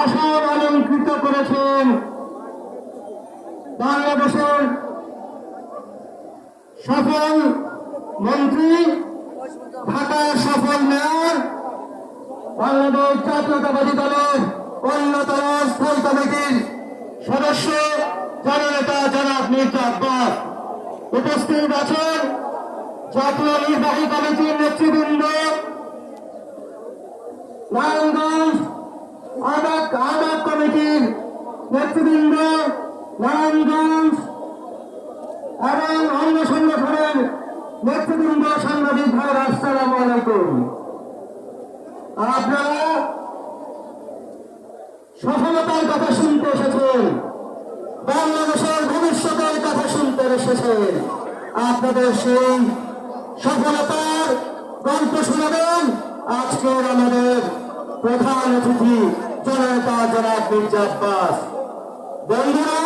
আসন অলঙ্কৃত করেছেন বাংলাদেশের সফল মন্ত্রী, ঢাকার সফল মেয়র, বাংলাদেশ জাতীয়তাবাদী দলের অন্যতম স্থায়ী কমিটির সদস্য, জননেতা জনাব মির্জা আব্বাস। উপস্থিত আছেন জাতীয় নির্বাহী কমিটির নেতৃবৃন্দ, নারায়ণগঞ্জ আদাক কমিটির নেতৃবৃন্দ, নারায়ণগঞ্জ এবং অন্য সংগঠনের নেতৃবৃন্দ, সাংবাদিক ভাই আসসালামু আলাইকুম। আপনারা সফলতার কথা শুনতে এসেছেন, বাংলাদেশের ভবিষ্যতের কথা শুনতে এসেছেন। আপনাদের সেই সফলতার গল্প শোনাবেন আজকের আমাদের প্রধান অতিথি জনতা জনাব মির্জা আব্বাস। বন্ধুরা